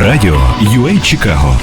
Радіо UA Чикаго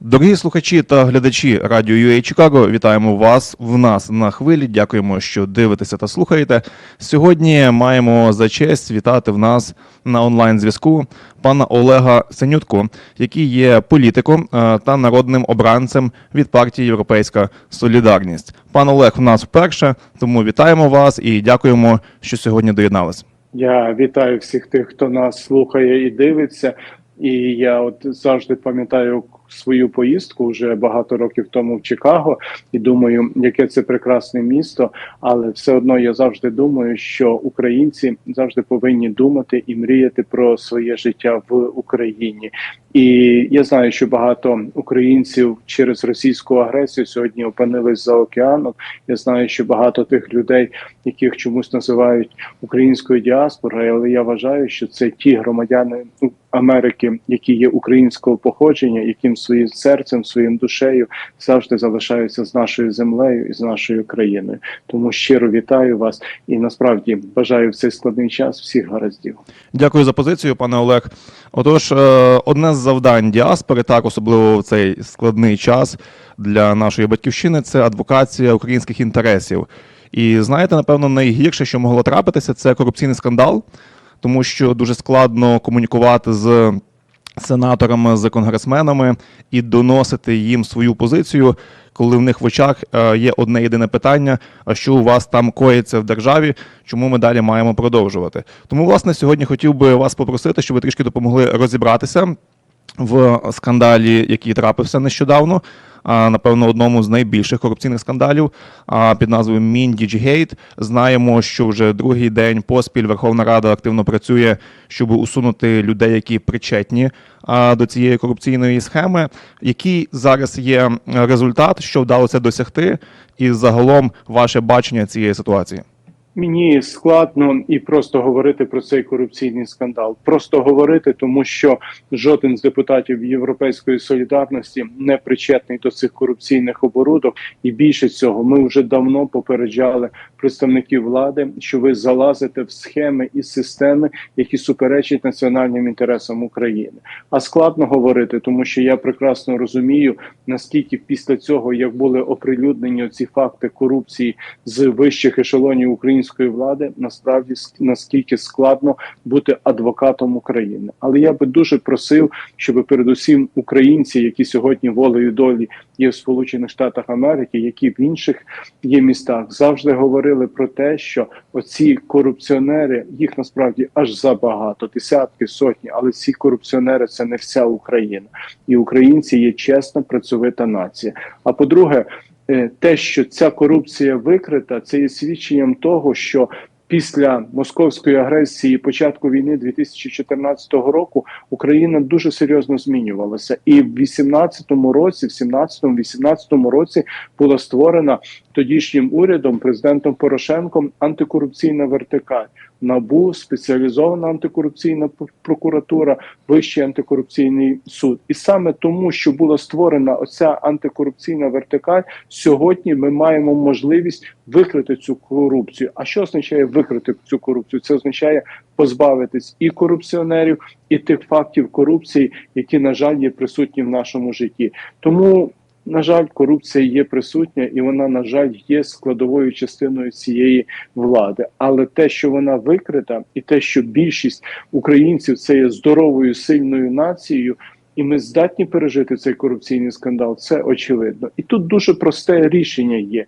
Дорогі слухачі та глядачі радіо UA Чикаго, вітаємо вас в нас на хвилі. Дякуємо, що дивитеся та слухаєте. Сьогодні маємо за честь вітати в нас на онлайн зв'язку пана Олега Синютку, який є політиком е, та народним обранцем від партії Європейська Солідарність. Пан Олег в нас вперше, тому вітаємо вас і дякуємо, що сьогодні доєднались. Я вітаю всіх тих, хто нас слухає і дивиться. І я от завжди пам'ятаю свою поїздку вже багато років тому в Чикаго, і думаю, яке це прекрасне місто. Але все одно я завжди думаю, що українці завжди повинні думати і мріяти про своє життя в Україні. І я знаю, що багато українців через російську агресію сьогодні опинились за океаном. Я знаю, що багато тих людей, яких чомусь називають українською діаспорою, але я вважаю, що це ті громадяни Америки, які є українського походження, яким своїм серцем, своїм душею завжди залишаються з нашою землею і з нашою країною. Тому щиро вітаю вас і насправді бажаю в цей складний час всіх гараздів. Дякую за позицію, пане Олег. Отож, е, одне з завдань діаспори, так особливо в цей складний час для нашої батьківщини, це адвокація українських інтересів. І знаєте, напевно, найгірше, що могло трапитися, це корупційний скандал, тому що дуже складно комунікувати з сенаторами, з конгресменами і доносити їм свою позицію, коли в них в очах е, є одне єдине питання: а що у вас там коїться в державі, чому ми далі маємо продовжувати? Тому, власне, сьогодні хотів би вас попросити, щоб ви трішки допомогли розібратися в скандалі, який трапився нещодавно. Напевно, одному з найбільших корупційних скандалів а, під назвою Міндіджгейт. Знаємо, що вже другий день поспіль Верховна Рада активно працює, щоб усунути людей, які причетні до цієї корупційної схеми. Який зараз є результат, що вдалося досягти, і загалом ваше бачення цієї ситуації? Мені складно і просто говорити про цей корупційний скандал. Просто говорити, тому що жоден з депутатів Європейської солідарності не причетний до цих корупційних оборудок. І більше цього, ми вже давно попереджали представників влади, що ви залазите в схеми і системи, які суперечать національним інтересам України. А складно говорити, тому що я прекрасно розумію, наскільки після цього, як були оприлюднені ці факти корупції з вищих ешелонів української влади, насправді наскільки складно бути адвокатом України. Але я би дуже просив, щоб передусім українці, які сьогодні волею долі є в Сполучених Штатах Америки, які в інших є містах, завжди говорили про те, що оці корупціонери їх насправді аж забагато, десятки, сотні, але ці корупціонери це не вся Україна, і українці є чесна працьовита нація. А по-друге, те, що ця корупція викрита, це є свідченням того, що після московської агресії, початку війни 2014 року, Україна дуже серйозно змінювалася, і в 18-му році, в 17-18 році, була створена тодішнім урядом, президентом Порошенком антикорупційна вертикаль. Набу спеціалізована антикорупційна прокуратура, вищий антикорупційний суд, і саме тому, що була створена оця антикорупційна вертикаль, сьогодні ми маємо можливість викрити цю корупцію. А що означає викрити цю корупцію? Це означає позбавитись і корупціонерів, і тих фактів корупції, які на жаль є присутні в нашому житті. Тому на жаль, корупція є присутня, і вона, на жаль, є складовою частиною цієї влади. Але те, що вона викрита, і те, що більшість українців це є здоровою сильною нацією, і ми здатні пережити цей корупційний скандал, це очевидно. І тут дуже просте рішення є: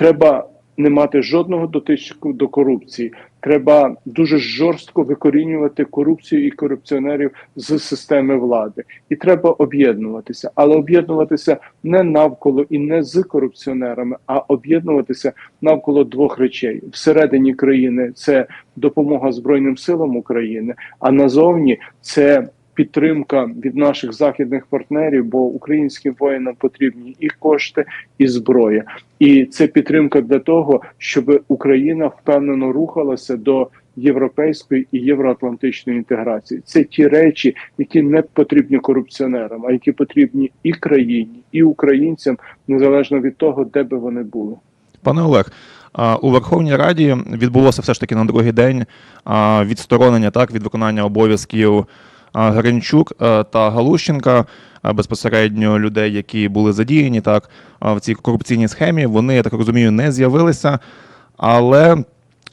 треба не мати жодного дотичку до корупції. Треба дуже жорстко викорінювати корупцію і корупціонерів з системи влади, і треба об'єднуватися, але об'єднуватися не навколо і не з корупціонерами, а об'єднуватися навколо двох речей. Всередині країни це допомога Збройним силам України, а назовні це підтримка від наших західних партнерів, бо українським воїнам потрібні і кошти, і зброя, і це підтримка для того, щоб Україна впевнено рухалася до європейської і євроатлантичної інтеграції. Це ті речі, які не потрібні корупціонерам, а які потрібні і країні, і українцям, незалежно від того, де би вони були. Пане Олег, у Верховній Раді відбулося все ж таки на другий день відсторонення так від виконання обов'язків Гринчук е, та Галущенка, безпосередньо людей, які були задіяні так в цій корупційній схемі. Вони, я так розумію, не з'явилися, але.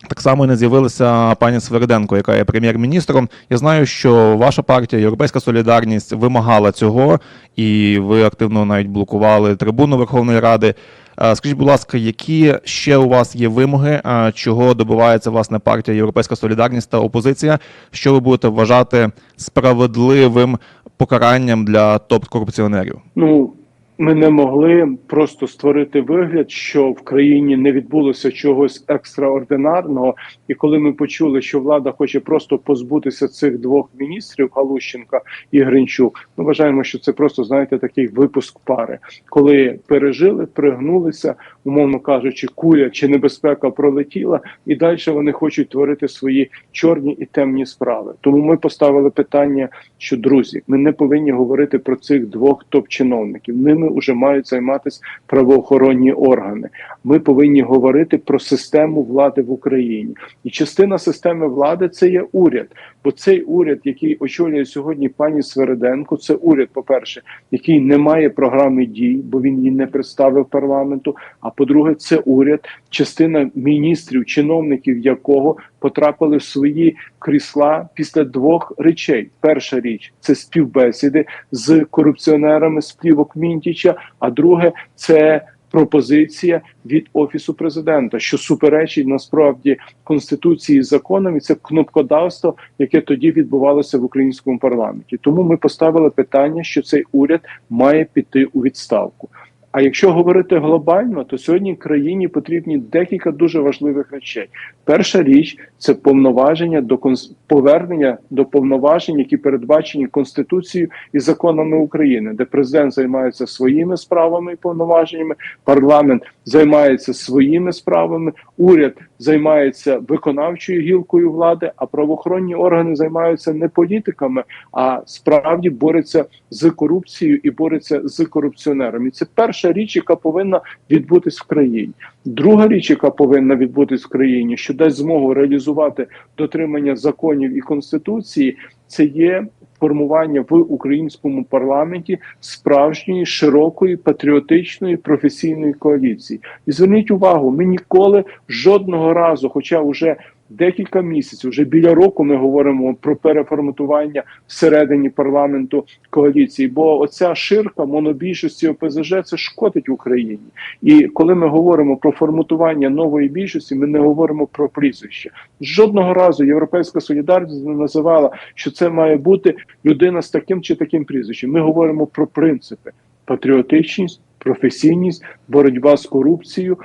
Так само і не з'явилася пані Свериденко, яка є прем'єр-міністром. Я знаю, що ваша партія Європейська Солідарність вимагала цього, і ви активно навіть блокували трибуну Верховної Ради. Е, Скажіть, будь ласка, які ще у вас є вимоги, е, чого добивається власне партія Європейська Солідарність та опозиція? Що ви будете вважати справедливим покаранням для топ-корупціонерів? Ну ми не могли просто створити вигляд, що в країні не відбулося чогось екстраординарного. І коли ми почули, що влада хоче просто позбутися цих двох міністрів Галущенка і Гринчук, ми вважаємо, що це просто знаєте такий випуск пари, коли пережили, пригнулися, умовно кажучи, куля чи небезпека пролетіла, і далі вони хочуть творити свої чорні і темні справи. Тому ми поставили питання, що друзі, ми не повинні говорити про цих двох топ-чиновників. Ними вже мають займатися правоохоронні органи. Ми повинні говорити про систему влади в Україні. І частина системи влади це є уряд. Бо цей уряд, який очолює сьогодні пані Свериденко, це уряд, по-перше, який не має програми дій, бо він її не представив парламенту. А по-друге, це уряд, частина міністрів, чиновників якого потрапили в свої крісла після двох речей. Перша річ це співбесіди з корупціонерами з плівок Мінтіча. А друге це пропозиція від офісу президента, що суперечить насправді конституції і законам, і це кнопкодавство, яке тоді відбувалося в українському парламенті. Тому ми поставили питання, що цей уряд має піти у відставку. А якщо говорити глобально, то сьогодні країні потрібні декілька дуже важливих речей. Перша річ це повноваження до конс... повернення до повноважень, які передбачені конституцією і законами України, де президент займається своїми справами і повноваженнями, парламент займається своїми справами, уряд займається виконавчою гілкою влади, а правоохоронні органи займаються не політиками, а справді борються з корупцією і борються з корупціонерами. Це перша річ, яка повинна відбутись в країні. Друга річ, яка повинна відбутись в країні, що дасть змогу реалізувати дотримання законів і конституції, це є формування в українському парламенті справжньої широкої патріотичної професійної коаліції. І зверніть увагу, ми ніколи жодного разу, хоча вже декілька місяців, вже біля року, ми говоримо про переформатування всередині парламенту коаліції. Бо оця ширка монобільшості ОПЗЖ це шкодить Україні. І коли ми говоримо про форматування нової більшості, ми не говоримо про прізвище. Жодного разу Європейська солідарність не називала, що це має бути людина з таким чи таким прізвищем. Ми говоримо про принципи: патріотичність, професійність, боротьба з корупцією.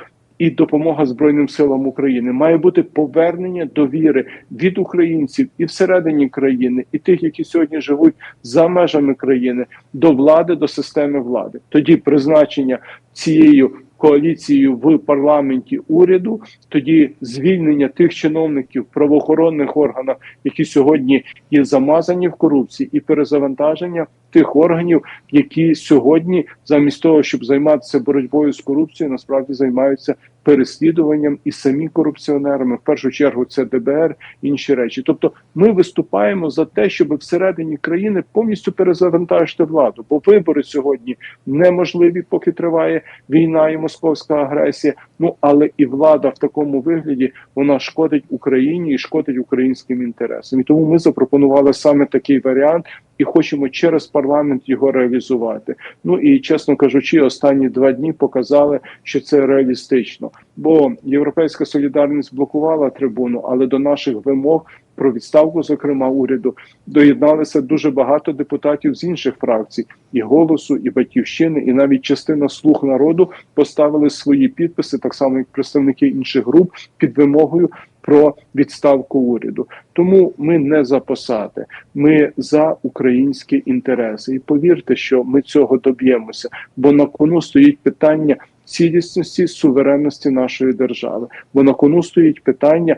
І допомога Збройним силам України має бути повернення довіри від українців і всередині країни, і тих, які сьогодні живуть за межами країни, до влади, до системи влади. Тоді призначення цією коаліцією в парламенті уряду, тоді звільнення тих чиновників правоохоронних органах, які сьогодні є замазані в корупції, і перезавантаження тих органів, які сьогодні, замість того, щоб займатися боротьбою з корупцією, насправді займаються переслідуванням і самі корупціонерами. В першу чергу це ДБР, інші речі. Тобто, ми виступаємо за те, щоб всередині країни повністю перезавантажити владу, бо вибори сьогодні неможливі, поки триває війна і московська агресія. Ну але і влада в такому вигляді вона шкодить Україні і шкодить українським інтересам. І тому ми запропонували саме такий варіант. І хочемо через парламент його реалізувати. Ну і чесно кажучи, останні два дні показали, що це реалістично. Бо європейська солідарність блокувала трибуну, але до наших вимог про відставку, зокрема уряду, доєдналися дуже багато депутатів з інших фракцій, і голосу, і батьківщини, і навіть частина слуг народу поставили свої підписи, так само як представники інших груп, під вимогою про відставку уряду. Тому ми не за посади, ми за українські інтереси. І повірте, що ми цього доб'ємося, бо на кону стоїть питання. Цілісності суверенності нашої держави, бо на кону стоїть питання,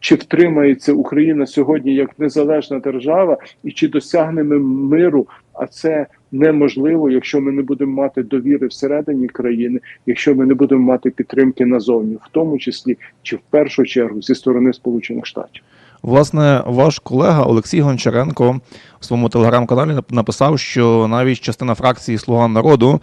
чи втримається Україна сьогодні як незалежна держава, і чи досягне ми миру. А це неможливо, якщо ми не будемо мати довіри всередині країни, якщо ми не будемо мати підтримки назовні, в тому числі чи в першу чергу зі сторони Сполучених Штатів. Власне, ваш колега Олексій Гончаренко в своєму телеграм-каналі написав, що навіть частина фракції Слуга народу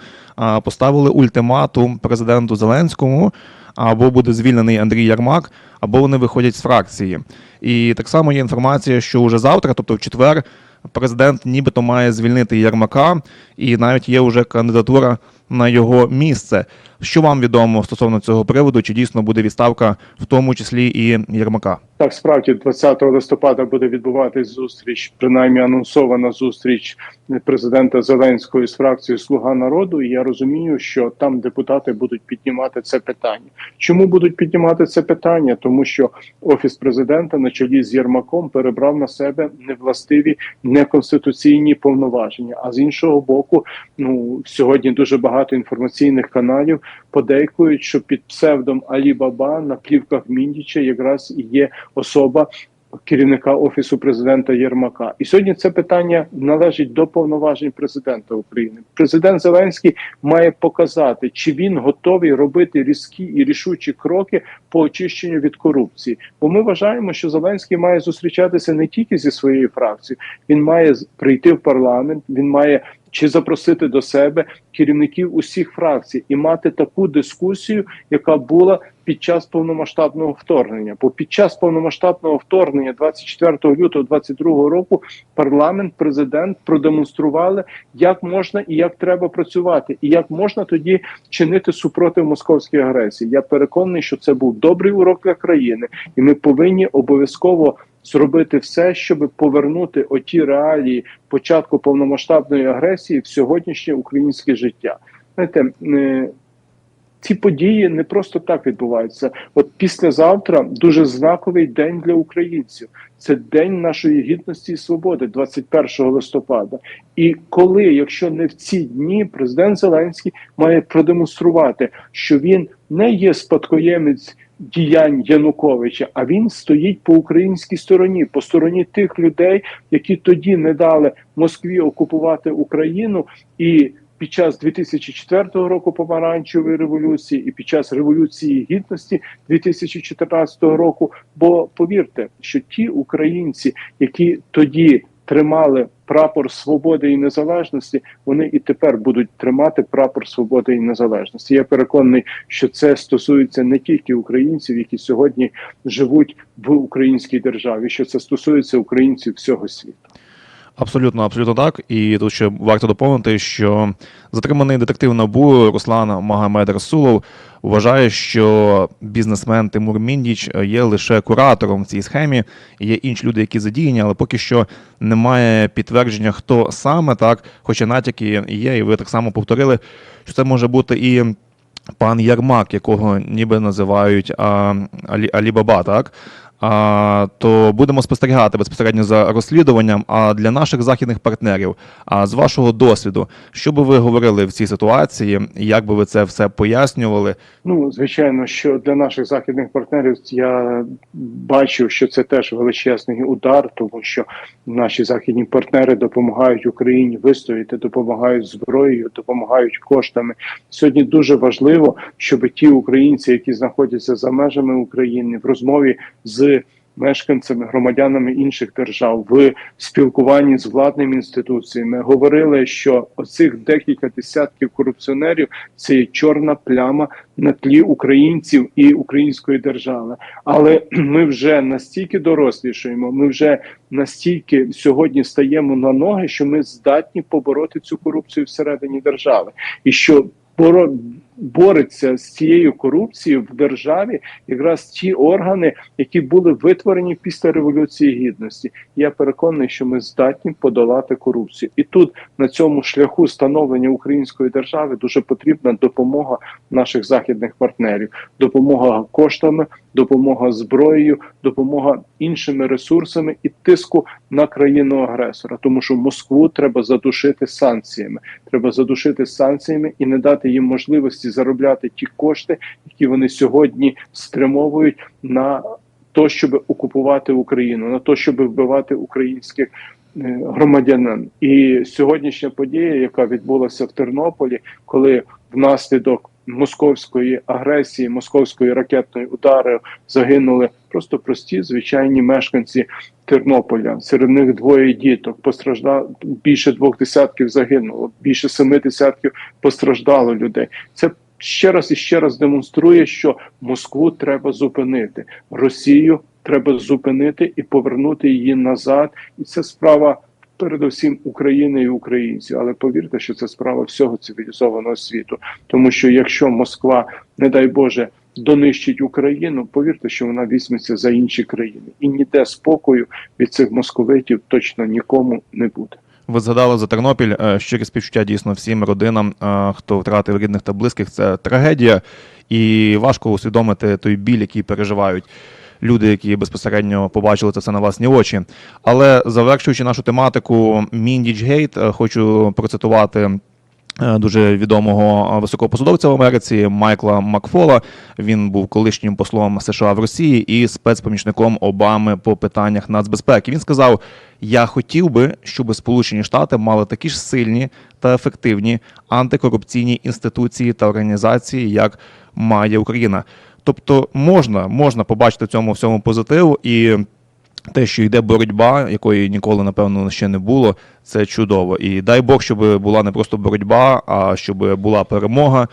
поставили ультиматум президенту Зеленському. Або буде звільнений Андрій Ярмак, або вони виходять з фракції. І так само є інформація, що уже завтра, тобто в четвер, президент нібито має звільнити Єрмака, і навіть є вже кандидатура на його місце. Що вам відомо стосовно цього приводу? Чи дійсно буде відставка, в тому числі і Ярмака? Так, справді, 20 листопада буде відбуватись зустріч, принаймні анонсована зустріч президента Зеленського з фракцією Слуга народу. І я розумію, що там депутати будуть піднімати це питання. Чому будуть піднімати це питання? Тому що офіс президента на чолі з Єрмаком перебрав на себе невластиві неконституційні повноваження. А з іншого боку, ну сьогодні дуже багато інформаційних каналів подейкують, що під псевдом Алі Баба на плівках Міндіча якраз і є особа. Керівника офісу президента Єрмака, і сьогодні це питання належить до повноважень президента України. Президент Зеленський має показати, чи він готовий робити різкі і рішучі кроки по очищенню від корупції. Бо ми вважаємо, що Зеленський має зустрічатися не тільки зі своєю фракцією, він має прийти в парламент, він має чи запросити до себе керівників усіх фракцій і мати таку дискусію, яка була під час повномасштабного вторгнення. Бо під час повномасштабного вторгнення, 24 лютого 22 року, парламент, президент продемонстрували, як можна і як треба працювати, і як можна тоді чинити супротив московській агресії. Я переконаний, що це був добрий урок для країни, і ми повинні обов'язково. Зробити все, щоб повернути оті реалії початку повномасштабної агресії в сьогоднішнє українське життя. Знаєте, е, ці події не просто так відбуваються. От післязавтра дуже знаковий день для українців. Це день нашої гідності і свободи, 21 листопада. І коли, якщо не в ці дні, президент Зеленський має продемонструвати, що він не є спадкоємець діянь Януковича, а він стоїть по українській стороні, по стороні тих людей, які тоді не дали Москві окупувати Україну і. Під час 2004 року помаранчевої революції і під час революції гідності 2014 року. Бо повірте, що ті українці, які тоді тримали прапор свободи і незалежності, вони і тепер будуть тримати прапор свободи і незалежності. Я переконаний, що це стосується не тільки українців, які сьогодні живуть в українській державі, що це стосується українців всього світу. Абсолютно, абсолютно так. І тут ще варто доповнити, що затриманий детектив НАБУ Руслан Магомед Расулов вважає, що бізнесмен Тимур Міндіч є лише куратором в цій схемі. Є інші люди, які задіяні, але поки що немає підтвердження, хто саме так, хоча натяки є, і ви так само повторили, що це може бути і. Пан Ярмак, якого ніби називають а, Алі, Алібаба, так? То будемо спостерігати безпосередньо за розслідуванням. А для наших західних партнерів, а з вашого досвіду, що би ви говорили в цій ситуації? Як би ви це все пояснювали? Ну, звичайно, що для наших західних партнерів я бачу, що це теж величезний удар, тому що наші західні партнери допомагають Україні вистояти, допомагають зброєю, допомагають коштами. Сьогодні дуже важливо, щоб ті українці, які знаходяться за межами України, в розмові з мешканцями, громадянами інших держав в спілкуванні з владними інституціями говорили, що оцих декілька десятків корупціонерів це є чорна пляма на тлі українців і української держави. Але ми вже настільки дорослішуємо, ми вже настільки сьогодні стаємо на ноги, що ми здатні побороти цю корупцію всередині держави, і що бореться з цією корупцією в державі якраз ті органи, які були витворені після революції гідності. Я переконаний, що ми здатні подолати корупцію, і тут на цьому шляху становлення української держави дуже потрібна допомога наших західних партнерів, допомога коштами, допомога зброєю, допомога іншими ресурсами і тиску на країну агресора, тому що Москву треба задушити санкціями. Треба задушити санкціями і не дати їм можливості заробляти ті кошти, які вони сьогодні спрямовують на то, щоб окупувати Україну, на то, щоб вбивати українських е, громадянин. І сьогоднішня подія, яка відбулася в Тернополі, коли внаслідок московської агресії, московської ракетної удари загинули просто прості звичайні мешканці Тернополя. Серед них двоє діток. Постраждало більше двох десятків загинуло, більше семи десятків постраждало людей. Це ще раз і ще раз демонструє, що Москву треба зупинити, Росію треба зупинити і повернути її назад. І це справа передусім України і українців. Але повірте, що це справа всього цивілізованого світу. Тому що якщо Москва, не дай Боже, донищить Україну, повірте, що вона візьметься за інші країни, і ніде спокою від цих московитів точно нікому не буде. Ви згадали за Тернопіль. Е, Щирі співчуття дійсно всім родинам, е, хто втратив рідних та близьких. Це трагедія, і важко усвідомити той біль, який переживають люди, які безпосередньо побачили це все на власні очі. Але завершуючи нашу тематику Міндічгейт, е, хочу процитувати. е, Дуже відомого е, високопосадовця в Америці Майкла Макфола. Він був колишнім послом США в Росії і спецпомічником Обами по питаннях нацбезпеки. Він сказав: Я хотів би, щоб Сполучені Штати мали такі ж сильні та ефективні антикорупційні інституції та організації, як має Україна. Тобто можна, можна побачити в цьому всьому позитиву, і. Те, що йде боротьба, якої ніколи, напевно, ще не було, це чудово. І дай Бог, щоб була не просто боротьба, а щоб була перемога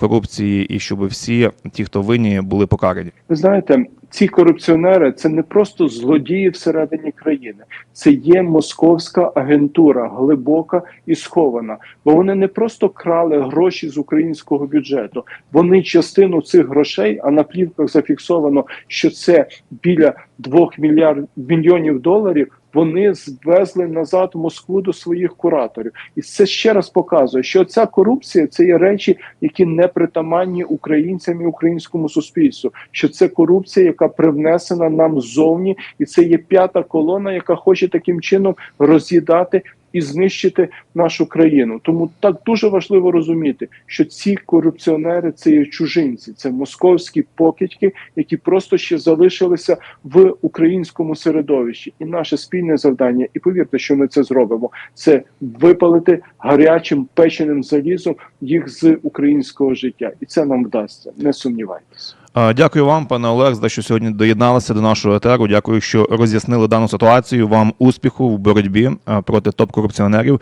корупції, і щоб всі ті, хто винні, були покарані. Ви знаєте, ці корупціонери це не просто злодії всередині країни, це є московська агентура, глибока і схована. Бо вони не просто крали гроші з українського бюджету, вони частину цих грошей, а на плівках зафіксовано, що це біля 2 мільярд мільйонів доларів. Вони звезли назад в Москву до своїх кураторів, і це ще раз показує, що ця корупція це є речі, які не притаманні українцям і українському суспільству. Що це корупція, яка привнесена нам ззовні, і це є п'ята колона, яка хоче таким чином роз'їдати і знищити нашу країну. Тому так дуже важливо розуміти, що ці корупціонери це є чужинці, це московські покидьки, які просто ще залишилися в українському середовищі. І наше спільне завдання, і повірте, що ми це зробимо, це випалити гарячим печеним залізом їх з українського життя, і це нам вдасться. Не сумнівайтеся. Дякую вам, пане Олег, за що сьогодні доєдналися до нашого етеру. Дякую, що роз'яснили дану ситуацію. Вам успіху в боротьбі проти топ-корупціонерів.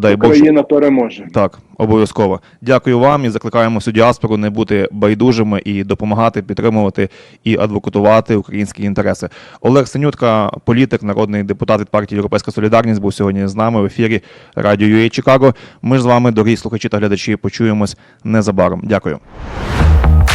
Дай Бог, щоб- переможе. Так, обов'язково. Дякую вам і закликаємо всю діаспору не бути байдужими і допомагати, підтримувати і адвокатувати українські інтереси. Олег Синютка, політик, народний депутат від партії Європейська Солідарність, був сьогодні з нами в ефірі Радіо UA Чикаго. Ми ж з вами, дорогі слухачі та глядачі, почуємось незабаром. Дякую.